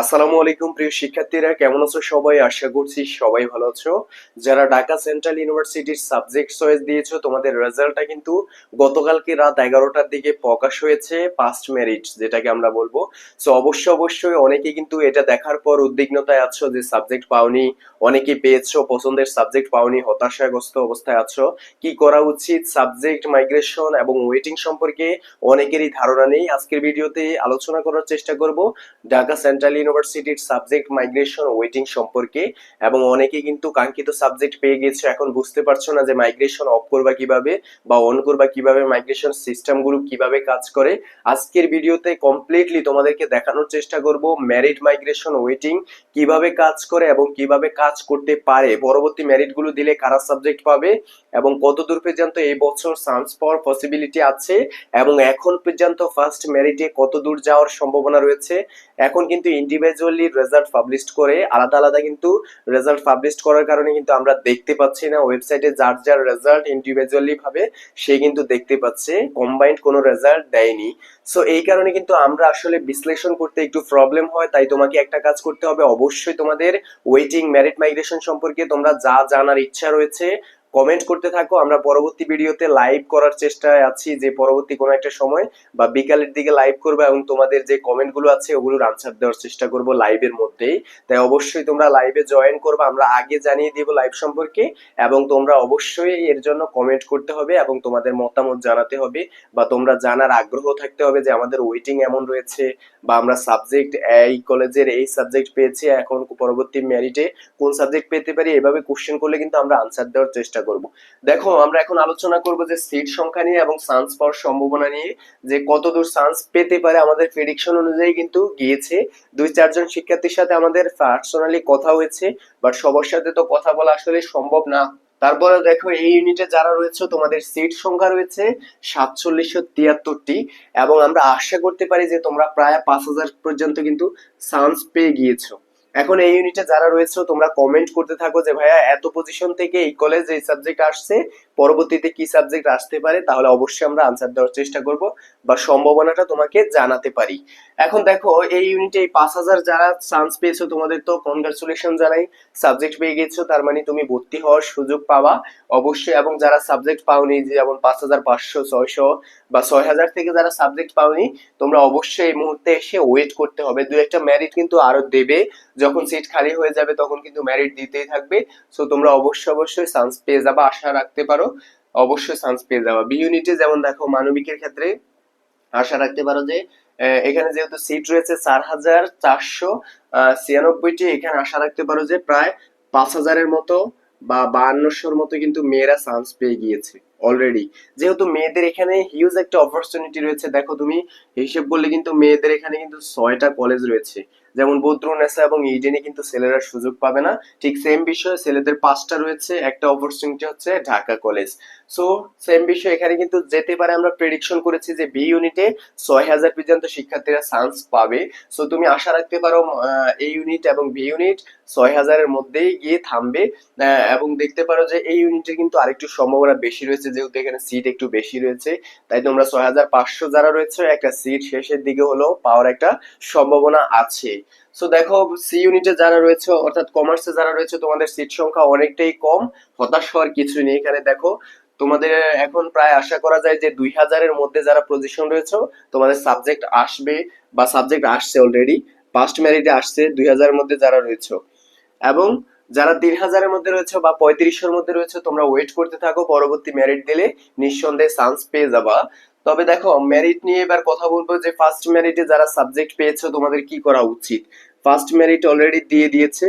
আসসালামু আলাইকুম, প্রিয় শিক্ষার্থীরা। কেমন আছো সবাই? আশা করছি সবাই ভালো আছো। যারা ঢাকা সেন্ট্রাল ইউনিভার্সিটির সাবজেক্ট চয়েস দিয়েছ, তোমাদের রেজাল্টটা কিন্তু গতকালকে রাত এগারোটার দিকে প্রকাশ হয়েছে পাস্ট মেরিট যেটাকে আমরা বলব। সো অবশ্যই অবশ্যই অনেকে কিন্তু এটা দেখার পর উদ্বিগ্নতায় আছো যে সাবজেক্ট পাওনি, অনেকে পেয়েছ, পছন্দের সাবজেক্ট পাওনি, হতাশাগ্রস্ত অবস্থায় আছো। কি করা উচিত? সাবজেক্ট মাইগ্রেশন এবং ওয়েটিং সম্পর্কে অনেকেরই ধারণা নেই। আজকের ভিডিওতে আলোচনা করার চেষ্টা করব। ঢাকা সেন্ট্রাল ইউনিভার্সিটির সাবজেক্ট মাইগ্রেশন ওয়েটিং সম্পর্কে এবং অনেকে কিন্তু কাঙ্ক্ষিত সাবজেক্ট পেয়ে গেছে। এখন বুঝতে পারছ না যে মাইগ্রেশন অফ করবা কীভাবে বা অন করবা কীভাবে মাইগ্রেশন সিস্টেমগুলো কীভাবে কাজ করে। আজকের ভিডিওতে কমপ্লিটলি তোমাদেরকে দেখানোর চেষ্টা করব মেরিট মাইগ্রেশন ওয়েটিং কীভাবে কাজ করে এবং কীভাবে কাজ করতে পারে। পরবর্তী মেরিটগুলো দিলে কারা সাবজেক্ট পাবে এবং কত দূর পর্যন্ত এই বছর চান্স পাওয়ার পসিবিলিটি আছে এবং এখন পর্যন্ত ফার্স্ট মেরিটে কত দূর যাওয়ার সম্ভাবনা রয়েছে এখন কিন্তু ইন্ডিভিজুয়ালি রেজাল্ট পাবলিশ করে আলাদা আলাদা কিন্তু রেজাল্ট পাবলিশ করার কারণে কিন্তু আমরা দেখতে পাচ্ছি না ওয়েবসাইটে যার যার রেজাল্ট ইন্ডিভিজুয়ালি ভাবে সে কিন্তু দেখতে পাচ্ছে কম্বাইন্ড কোনো রেজাল্ট দেয়নি। সো এই কারণে কিন্তু আমরা আসলে বিশ্লেষণ করতে একটু প্রবলেম হয়, তাই তোমাকে একটা কাজ করতে হবে, অবশ্যই তোমাদের ওয়েটিং মেরিট মাইগ্রেশন সম্পর্কে তোমরা যা জানার ইচ্ছা রয়েছে কমেন্ট করতে থাকো। আমরা পরবর্তী ভিডিওতে লাইভ করার চেষ্টায় আছি যে পরবর্তী কোনো একটা সময় বা বিকালের দিকে লাইভ করব এবং তোমাদের যে কমেন্টগুলো আছে ওগুলোর আনসার দেওয়ার চেষ্টা করব লাইভের মধ্যেই। তাই অবশ্যই তোমরা লাইভে জয়েন করবে, আমরা আগে জানিয়ে দিব লাইভ সম্পর্কে এবং তোমরা অবশ্যই এর জন্য কমেন্ট করতে হবে এবং তোমাদের মতামত জানাতে হবে বা তোমরা জানার আগ্রহ থাকতে হবে যে আমাদের ওয়েটিং এমন রয়েছে বা আমরা সাবজেক্ট এই কলেজের এই সাবজেক্ট পেয়েছি, এখন পরবর্তী মেরিটে কোন সাবজেক্ট পেতে পারি, এভাবে কোশ্চেন করলে কিন্তু আমরা আনসার দেওয়ার চেষ্টা করব। দেখো, আমরা এখন আলোচনা করব যে সিট সংখ্যা নিয়ে এবং চান্স পাওয়ার সম্ভাবনা নিয়ে, যে কতদূর চান্স পেতে পারে আমাদের প্রেডিকশন অনুযায়ী কিন্তু গিয়েছে। দুই চারজন শিক্ষার্থীর সাথে আমাদের পার্সোনালি কথা হয়েছে বাট সবার সাথে তো কথা বলা আসলে সম্ভব না। তারপরে দেখো, এই ইউনিটে যারা রয়েছে, তোমাদের সিট সংখ্যা রয়েছে সাতচল্লিশশো তিয়াত্তরটি এবং আমরা আশা করতে পারি যে তোমরা প্রায় পাঁচ হাজার পর্যন্ত কিন্তু চান্স পেয়ে গিয়েছো। এখন এই ইউনিটে যারা রয়েছে, তোমরা কমেন্ট করতে থাকো যে, ভাইয়া, এত পজিশন থেকে এই কলেজ এই সাবজেক্ট আসছে পরবর্তীতে কি সাবজেক্ট আসতে পারে, তাহলে অবশ্যই আমরা আনসার দেওয়ার চেষ্টা করব বা সম্ভাবনাটা তোমাকে জানাতে পারি। এখন দেখো, এই ইউনিটে এই পাঁচ হাজার যারা চান্স পেয়েছ, তোমাদের তো কনগ্রাচুলেশন জানাই। সাবজেক্ট পেয়ে গেছো, তার মানে তুমি ভর্তি হওয়ার সুযোগ পাওয়া অবশ্যই, এবং যারা সাবজেক্ট পাওনি, যেমন পাঁচ হাজার পাঁচশো, ছয়শো বা ছয় হাজার থেকে যারা সাবজেক্ট পাওনি, তোমরা অবশ্যই এই মুহূর্তে এসে ওয়েট করতে হবে। দু একটা মেরিট কিন্তু আরও দেবে। যখন সিট খালি হয়ে যাবে, তখন কিন্তু মেরিট দিতেই থাকবে। সো তোমরা অবশ্যই অবশ্যই চান্স পেয়ে যাবা, আশা রাখতে পারো। অবশ্যই চান্স পেয়ে যাবা। বি ইউনিটে যেমন দেখো মানবিকের ক্ষেত্রে আশা রাখতে পারো যে এখানে যেহেতু সিট রয়েছে চার হাজার চারশো ছিয়ানব্বইটি, এখানে আশা রাখতে পারো যে প্রায় পাঁচ হাজারের মতো বা বায়ান্নশোর মতো কিন্তু মেয়েরা চান্স পেয়ে গিয়েছে অলরেডি যেহেতু মেয়েদের এখানে হিউজ একটা অপরচুনিটি রয়েছে, দেখো তুমি হিসেব করলে কিন্তু মেয়েদের এখানে কিন্তু ছয়টা কলেজ রয়েছে। যেমন বদ্রুনেসা এবং ইডেনে কিন্তু ছেলেরা সুযোগ পাবে না। ঠিক সেম বিষয়ে ছেলেদের পাঁচটা রয়েছে, একটা অপরচুনিটি হচ্ছে ঢাকা কলেজ। সো সেম বিষয় এখানে কিন্তু যেতে পারে আমরা প্রেডিকশন করেছি যে বি ইউনিটে ছয় হাজার পর্যন্ত শিক্ষার্থীরা চান্স পাবে। সো তুমি আশা রাখতে পারো এই ইউনিট এবং বি ইউনিট ছয় হাজারের মধ্যেই গিয়ে থামবে। এবং দেখতে পারো যে এই ইউনিটে কিন্তু আরেকটু সম্ভাবনা বেশি রয়েছে, যেহেতু এখানে সিট একটু বেশি রয়েছে। তাই তোমরা ছয় হাজার পাঁচশো যারা রয়েছে, একটা সিট শেষের দিকে হলেও পাওয়ার একটা সম্ভাবনা আছে। সো দেখো সি ইউনিটে যারা রয়েছে, অর্থাৎ কমার্সে যারা রয়েছে, তোমাদের সিট সংখ্যা অনেকটাই কম। হতাশ হওয়ার কিছু নেই এখানে, দেখো। তোমাদের এখন প্রায় আশা করা যায় যে দুই হাজারের মধ্যে যারা পজিশন রয়েছে, তোমাদের সাবজেক্ট আসবে বা সাবজেক্ট আসছে অলরেডি ফার্স্ট মেরিটে আসছে দুই হাজারের মধ্যে যারা রয়েছে। এবং যারা তিন হাজারের মধ্যে রয়েছে বা পঁয়ত্রিশের মধ্যে রয়েছে, তোমরা ওয়েট করতে থাকো, পরবর্তী মেরিট দিলে নিঃসন্দেহে চান্স পেয়ে যাবা। তবে দেখো মেরিট নিয়ে এবার কথা বলব যে ফার্স্ট মেরিটে যারা সাবজেক্ট পেয়েছ, তোমাদের কি করা উচিত? ফার্স্ট মেরিট অলরেডি দিয়ে দিয়েছে।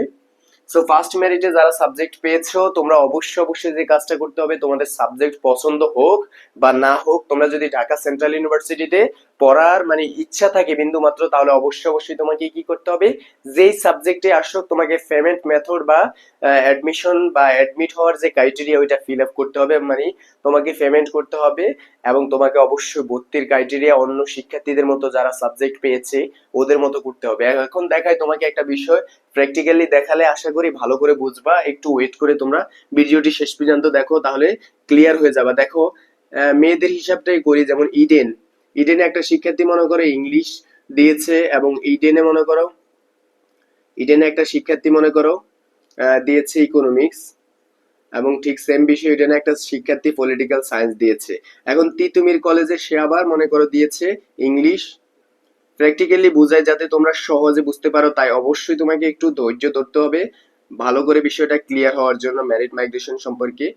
সো ফার্স্ট মেরিটে যারা সাবজেক্ট পেয়েছ, তোমরা অবশ্যই অবশ্যই যে কাজটা করতে হবে, তোমাদের সাবজেক্ট পছন্দ হোক বা না হোক, তোমরা যদি ঢাকা সেন্ট্রাল ইউনিভার্সিটিতে পড়ার মানে ইচ্ছা থাকে বিন্দু মাত্র তাহলে অবশ্যই অবশ্যই তোমাকে কি করতে হবে? যেই সাবজেক্টে আসো, তোমাকে পেমেন্ট মেথড বা অ্যাডমিশন বা অ্যাডমিট হওয়ার যে ক্রাইটেরিয়া ওইটা ফিল আপ করতে হবে। মানে তোমাকে পেমেন্ট করতে হবে এবং তোমাকে অবশ্যই ভর্তির ক্রাইটেরিয়া অন্য শিক্ষার্থীদের মতো যারা সাবজেক্ট পেয়েছে, ওদের মতো করতে হবে। এখন দেখায় তোমাকে একটা বিষয় প্র্যাকটিক্যালি দেখালে আশা করি ভালো করে বুঝবা। একটু ওয়েট করে তোমরা ভিডিওটি শেষ পর্যন্ত দেখো, তাহলে ক্লিয়ার হয়ে যাবে। দেখো মেয়েদের হিসাবটাই করি, যেমন ইডেন ইডেনে একটা শিক্ষার্থী মনে করো ইংলিশ দিয়েছে এবং ইডেনে মনে করো ইডেনে একটা শিক্ষার্থী মনে করো দিয়েছে ইকোনমিক্স এবং ঠিক সেম বিষয় ইডেনে একটা শিক্ষার্থী পলিটিক্যাল সায়েন্স দিয়েছে। এখন তিতুমির কলেজে সে আবার মনে করো দিয়েছে ইংলিশ প্র্যাকটিক্যালি বুঝায় যাতে তোমরা সহজে বুঝতে পারো, তাই অবশ্যই তোমাকে একটু ধৈর্য ধরতে হবে। ভালো করে বিষয়টা ক্লিয়ার হওয়ার জন্য ম্যারিট মাইগ্রেশন সম্পর্কে।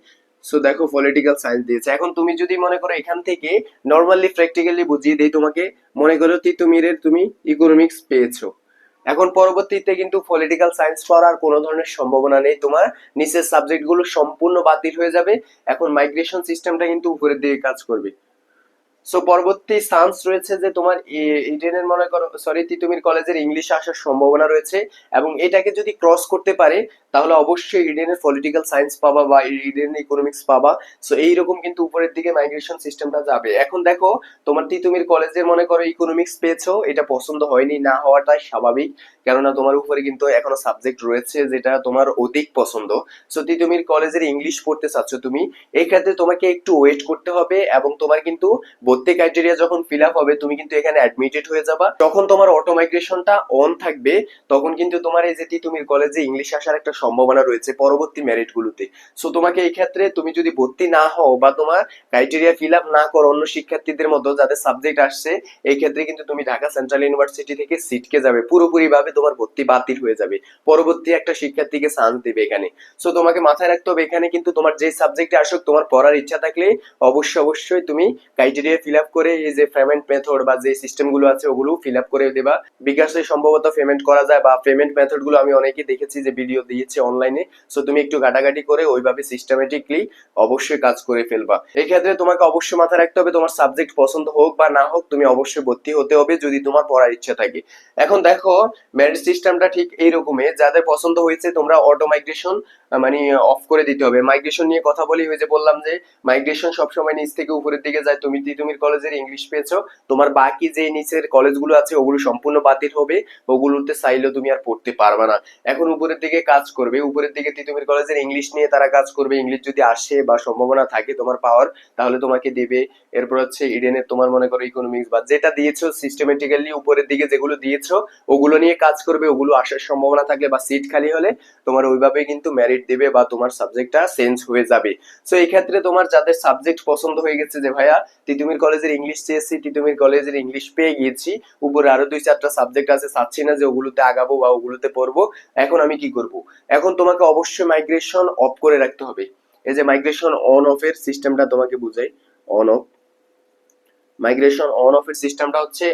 সো দেখো পলিটিক্যাল সায়েন্স দিয়েছে। এখন তুমি যদি মনে করো এখান থেকে নর্মালি প্র্যাকটিক্যালি বুঝিয়ে দেই তোমাকে, মনে করো তিতুমিরের তুমি ইকোনমিক্স পেয়েছ। এখন পরবর্তীতে কিন্তু পলিটিক্যাল সায়েন্স পড়ার কোনো ধরনের সম্ভাবনা নেই। তোমার নিচের সাবজেক্টগুলো সম্পূর্ণ বাতিল হয়ে যাবে। এখন মাইগ্রেশন সিস্টেমটা কিন্তু উপরের দিকে কাজ করবে। সো পরবর্তী চান্স রয়েছে যে তোমার ইডেনের মনে করো সরি তিতুমির কলেজের ইংলিশে আসার সম্ভাবনা রয়েছে এবং এটাকে যদি ক্রস করতে পারে, তাহলে অবশ্যই ইডেনের পলিটিক্যাল সায়েন্স পাবা বা ইডেন ইকোনমিক্স পাবা। সো এইরকম কিন্তু উপরের দিকে মাইগ্রেশন সিস্টেমটা যাবে। এখন দেখো, তোমার তিতুমির কলেজের মনে করো ইকোনমিক্স পেয়েছ, এটা পছন্দ হয়নি, না হওয়াটাই স্বাভাবিক। কেননা তোমার উপরে কিন্তু এখনও সাবজেক্ট রয়েছে যেটা তোমার অধিক পছন্দ। সো তিতুমির কলেজের ইংলিশ পড়তে চাচ্ছ তুমি, এই ক্ষেত্রে তোমাকে একটু ওয়েট করতে হবে এবং তোমার কিন্তু ভর্তি ক্রাইটেরিয়া যখন ফিল আপ হবে, তুমি কিন্তু এখানে অ্যাডমিটেড হয়ে যাবা। যখন তোমার অটো মাইগ্রেশনটা অন থাকবে, তখন কিন্তু তোমার এই যে তিতুমির কলেজে ইংলিশ আসার একটা সম্ভাবনা রয়েছে পরবর্তী মেরিট গুলোতে। সো তোমাকে এই ক্ষেত্রে তুমি যদি ভর্তি না হও বা তোমার ক্রাইটেরিয়া ফিল আপ না করো অন্য শিক্ষার্থীদের মতো যাদের সাবজেক্ট আসছে, এই ক্ষেত্রে কিন্তু তুমি ঢাকা সেন্ট্রাল ইউনিভার্সিটি থেকে সিটকে যাবে। পুরোপুরিভাবে তোমার ভর্তি বাতিল হয়ে যাবে। পরবর্তী একটা শিক্ষার্থীকে চান্স দেবে এখানে। সো তোমাকে মাথায় রাখতে হবে এখানে কিন্তু তোমার যে সাবজেক্টে আসুক, তোমার পড়ার ইচ্ছা থাকলে অবশ্যই অবশ্যই তুমি ক্রাইটেরিয়া ফিল আপ করে এই যে পেমেন্ট মেথড বা যে সিস্টেমগুলো আছে ওগুলো ফিল আপ করে দেবা। বিকাশে সম্ভবত পেমেন্ট করা যায় বা পেমেন্ট মেথডগুলো আমি অনেকেই দেখেছি যে ভিডিও দিয়েছে অনলাইনে সো তুমি একটু ঘাটাঘাটি করে ওইভাবে সিস্টেমেটিকলি অবশ্যই কাজ করে ফেলবা। এই ক্ষেত্রে তোমাকে অবশ্যই মাথায় রাখতে হবে, তোমার সাবজেক্ট পছন্দ হোক বা না হোক, তুমি অবশ্যই ভর্তি হতে হবে যদি তোমার পড়ার ইচ্ছা থাকে। এখন দেখো মেরিট সিস্টেমটা ঠিক এইরকমই, যাদের পছন্দ হয়েছে তোমরা অটো মাইগ্রেশন মানে অফ করে দিতে হবে। মাইগ্রেশন নিয়ে কথা বলি, ওই যে বললাম যে মাইগ্রেশন সবসময় নিচ থেকে উপরের দিকে যায়। তুমি তিতুমির কলেজের ইংলিশ পেয়েছ। তোমার বাকি যে নিচের কলেজগুলো আছে, ওগুলো সম্পূর্ণ বাতিল হবে। ওগুলোতে চাইলেও তুমি আর পড়তে পারবে না। এখন উপরের দিকে কাজ করবে। উপরের দিকে তিতুমির কলেজের ইংলিশ নিয়ে তারা কাজ করবে। ইংলিশ যদি আসে বা সম্ভাবনা থাকে তোমার পাওয়ার, তাহলে তোমাকে দেবে। এরপর হচ্ছে ইডেনের তোমার মনে করো ইকোনমিক্স বা যেটা দিয়েছ সিস্টেমেটিক্যালি উপরের দিকে যেগুলো দিয়েছ, ওগুলো নিয়ে কাজ করবে। ওগুলো আসার সম্ভাবনা থাকলে বা সিট খালি হলে তোমার ওইভাবে কিন্তু মেরিট দেবে বা তোমার সাবজেক্টটা চেঞ্জ হয়ে যাবে। সো এই ক্ষেত্রে তোমার যাদের সাবজেক্ট পছন্দ হয়ে গেছে যে, ভাইয়া, তিতুমির কলেজের ইংলিশ চেয়েছি, তিতুমির কলেজের ইংলিশ পেয়ে গিয়েছি, উপরে আরও দুই চারটা সাবজেক্ট আছে, চাচ্ছি না যে ওগুলোতে আগাবো বা ওগুলোতে পড়ব, এখন আমি কি করব? এখন তোমাকে অবশ্যই মাইগ্রেশন অফ করে রাখতে হবে। এই যে মাইগ্রেশন অন অফ এর সিস্টেমটা তোমাকে বুঝাই on off migration on off এর সিস্টেমটা হচ্ছে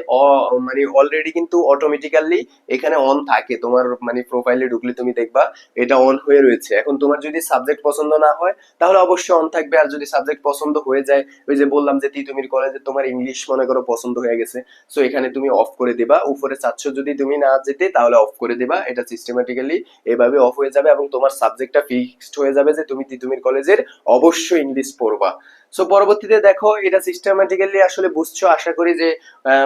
মানে অলরেডি কিন্তু অটোমেটিক্যালি এখানে অন থাকে। তোমার মানে প্রোফাইলে ঢুকলে তুমি দেখবা, এটা অন হয়ে রয়েছে। এখন তোমার যদি সাবজেক্ট পছন্দ না হয়, তাহলে অবশ্যই অন থাকবে। আর যদি সাবজেক্ট পছন্দ হয়ে যায়, ওই যে বললাম যে তিতুমির কলেজে তোমার ইংলিশ মনে করো পছন্দ হয়ে গেছে সো এখানে তুমি অফ করে দিবা। উপরে চাচ্ছ যদি তুমি না যেতে, তাহলে অফ করে দিবা। এটা সিস্টেমেটিক্যালি এভাবে অফ হয়ে যাবে এবং তোমার সাবজেক্টটা ফিক্সড হয়ে যাবে যে তুমি তিতুমির কলেজের অবশ্যই ইংলিশ পড়বা। সো পরবর্তীতে দেখো, এটা সিস্টেমেটিক্যালি আসলে বুঝছ, আশা করি যে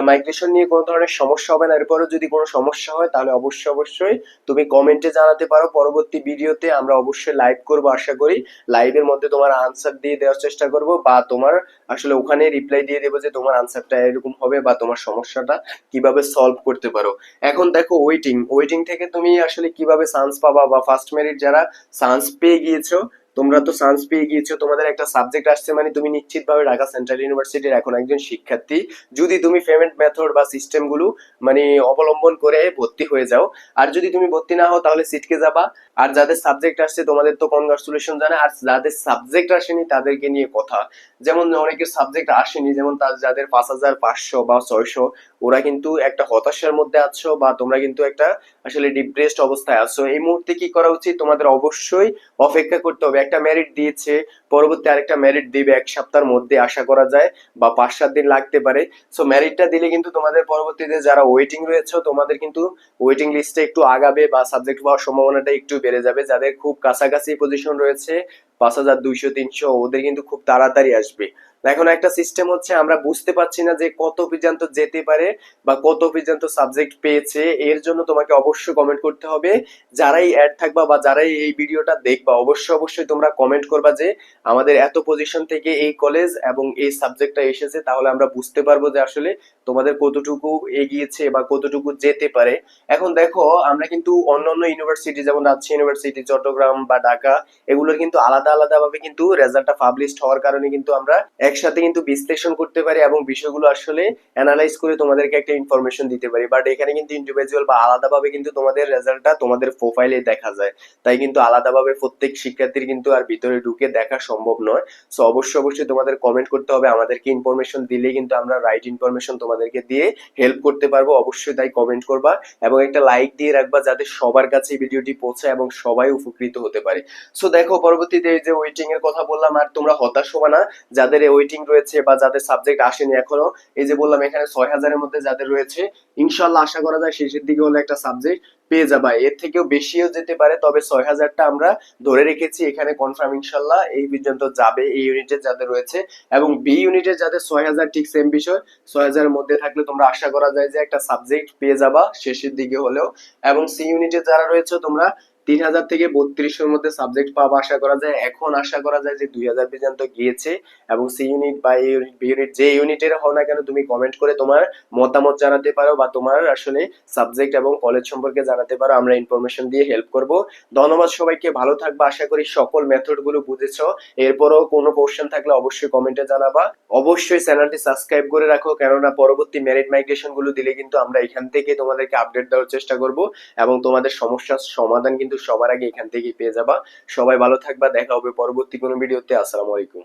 মাইগ্রেশন নিয়ে কোনো ধরনের সমস্যা হবে না। এরপরও যদি কোনো সমস্যা হয়, তাহলে অবশ্যই অবশ্যই তুমি কমেন্টে জানাতে পারো। পরবর্তী ভিডিওতে আমরা অবশ্যই লাইভ করব, আশা করি। লাইভের মধ্যে তোমার আনসার দিয়ে দেওয়ার চেষ্টা করব বা তোমার আসলে ওখানে রিপ্লাই দিয়ে দেবো যে, তোমার আনসারটা এরকম হবে বা তোমার সমস্যাটা কীভাবে সলভ করতে পারো। এখন দেখো ওয়েটিং ওয়েটিং থেকে তুমি আসলে কীভাবে চান্স পাবা বা ফার্স্ট মেরিট যারা চান্স পেয়ে গিয়েছো তোমরা তো চান্স পেয়ে গিয়েছো, তোমাদের একটা সাবজেক্ট আসছে মানে তুমি নিশ্চিতভাবে ঢাকা সেন্ট্রাল ইউনিভার্সিটির এখন একজন শিক্ষার্থী। যদি তুমি পেমেন্ট মেথড বা সিস্টেমগুলো মানে অবলম্বন করে ভর্তি হয়ে যাও, আর যদি তুমি ভর্তি না হও তাহলে সিটকে যাবা। আর যাদের সাবজেক্ট আসছে, তোমাদের তো কনগ্রাচুলেশন জানা, আর যাদের সাবজেক্ট আসেনি তাদেরকে নিয়ে কথা। যেমন অনেকের সাবজেক্ট আসেনি, যেমন তার, যাদের পাঁচ হাজার পাঁচশো বা ছয়শো, ওরা কিন্তু একটা হতাশার মধ্যে আছো বা তোমরা কিন্তু একটা আসলে ডিপ্রেসড অবস্থায় আছো। এই মুহূর্তে কি করা উচিত? তোমাদের অবশ্যই অপেক্ষা করতে হবে। একটা মেরিট দিয়েছে, পরবর্তী আরেকটা মেরিট দিবে এক সপ্তাহের মধ্যে আশা করা যায় বা পাঁচ সাত দিন লাগতে পারে। সো মেরিটটা দিলে কিন্তু তোমাদের পরবর্তীতে যারা ওয়েটিং রয়েছে, তোমাদের কিন্তু ওয়েটিং লিস্টে একটু আগাবে বা সাবজেক্ট পাওয়ার সম্ভাবনাটা একটু বেড়ে যাবে। যাদের খুব কাছাকাছি পজিশন রয়েছে, পাঁচ হাজার দুইশো, তিনশো, ওদের কিন্তু খুব তাড়াতাড়ি আসবে। এখন একটা সিস্টেম হচ্ছে, আমরা বুঝতে পারছি না যে কত পর্যন্ত যেতে পারে বা কত পর্যন্ত সাবজেক্ট পেয়েছে। এর জন্য তোমাকে অবশ্যই কমেন্ট করতে হবে। যারাই অ্যাড থাকবা বা যারাই এই ভিডিওটা দেখবা, অবশ্যই অবশ্যই তোমরা কমেন্ট করবা যে আমাদের এত পজিশন থেকে এই কলেজ এবং এই সাবজেক্টটা এসেছে, তাহলে আমরা বুঝতে পারব যে আসলে তোমাদের কতটুকু এগিয়েছে বা কতটুকু যেতে পারে। এখন দেখো, আমরা কিন্তু অন্যান্য ইউনিভার্সিটি যেমন রাজশাহী ইউনিভার্সিটি চট্টগ্রাম বা ঢাকা, এগুলোর কিন্তু আলাদা আলাদা ভাবে কিন্তু রেজাল্টটা পাবলিশ হওয়ার কারণে কিন্তু আমরা একসাথে কিন্তু বিশ্লেষণ করতে পারি এবং বিষয়গুলো আসলে অ্যানালাইজ করে তোমাদেরকে একটা ইনফরমেশন দিতে পারি। বাট এখানে কিন্তু ইন্ডিভিজুয়াল বা আলাদাভাবে কিন্তু তোমাদের রেজাল্টটা তোমাদের প্রোফাইলে দেখা যায়। তাই কিন্তু আলাদাভাবে প্রত্যেক শিক্ষার্থীর কিন্তু আর ভিতরে ঢুকে দেখা সম্ভব নয়। সো অবশ্যই অবশ্যই তোমাদের কমেন্ট করতে হবে। আমাদেরকে ইনফরমেশন দিলেই কিন্তু আমরা রাইট ইনফরমেশন তোমাদেরকে দিয়ে হেল্প করতে পারব। অবশ্যই তাই কমেন্ট করবা এবং একটা লাইক দিয়ে রাখবা যাতে সবার কাছে ভিডিওটি পৌঁছায় এবং সবাই উপকৃত হতে পারে। সো দেখো, পরবর্তীতে যে ওয়েটিং এর কথা বললাম, আর তোমরা হতাশ হবা না। যাদের ওয়েটিং রয়েছে বা যাদের সাবজেক্ট আসেনি এখনও, এই যে বললাম এখানে ছয় হাজারের মধ্যে যাদের রয়েছে ইনশাল্লাহ আশা করা যায় শেষের দিকে হলে একটা সাবজেক্ট পেয়ে যাবা। এর থেকেও বেশিও যেতে পারে, তবে ছয় হাজারটা আমরা ধরে রেখেছি, এখানে কনফার্ম ইনশাল্লাহ এই পর্যন্ত যাবে এই ইউনিটের যাদের রয়েছে, এবং বি ইউনিটের যাদের ছয় হাজার ঠিক সেম বিষয়, ছয় হাজারের মধ্যে থাকলে তোমরা আশা করা যায় যে একটা সাবজেক্ট পেয়ে যাবা শেষের দিকে হলেও, এবং সি ইউনিটে যারা রয়েছে তোমরা তিন হাজার থেকে বত্রিশের মধ্যে সাবজেক্ট পাওয়া আশা করা যায়, এখন আশা করা যায় যে দুই হাজার পর্যন্ত গিয়েছে এবং সি ইউনিট বা এ ইউনিট বি ইউনিট যে ইউনিটের হও না কেন তুমি কমেন্ট করে তোমার মতামত জানাতে পারো বা তোমার আসলে সাবজেক্ট এবং কলেজ সম্পর্কে জানাতে পারো। আমরা ইনফরমেশন দিয়ে হেল্প করব। ধন্যবাদ সবাইকে, ভালো থাকবা। আশা করি সকল মেথডগুলো বুঝেছ। এরপরও কোনো কোশ্চেন থাকলে অবশ্যই কমেন্টে জানাবা। অবশ্যই চ্যানেলটি সাবস্ক্রাইব করে রাখো, কেননা পরবর্তী মেরিট মাইগ্রেশনগুলো দিলে কিন্তু আমরা এখান থেকে তোমাদেরকে আপডেট দেওয়ার চেষ্টা করব এবং তোমাদের সমস্যার সমাধান কিন্তু সবার আগে এখান থেকে পেয়ে যাবা। সবাই ভালো থাকবা, দেখা হবে পরবর্তী কোনো ভিডিওতে। আসসালামু আলাইকুম।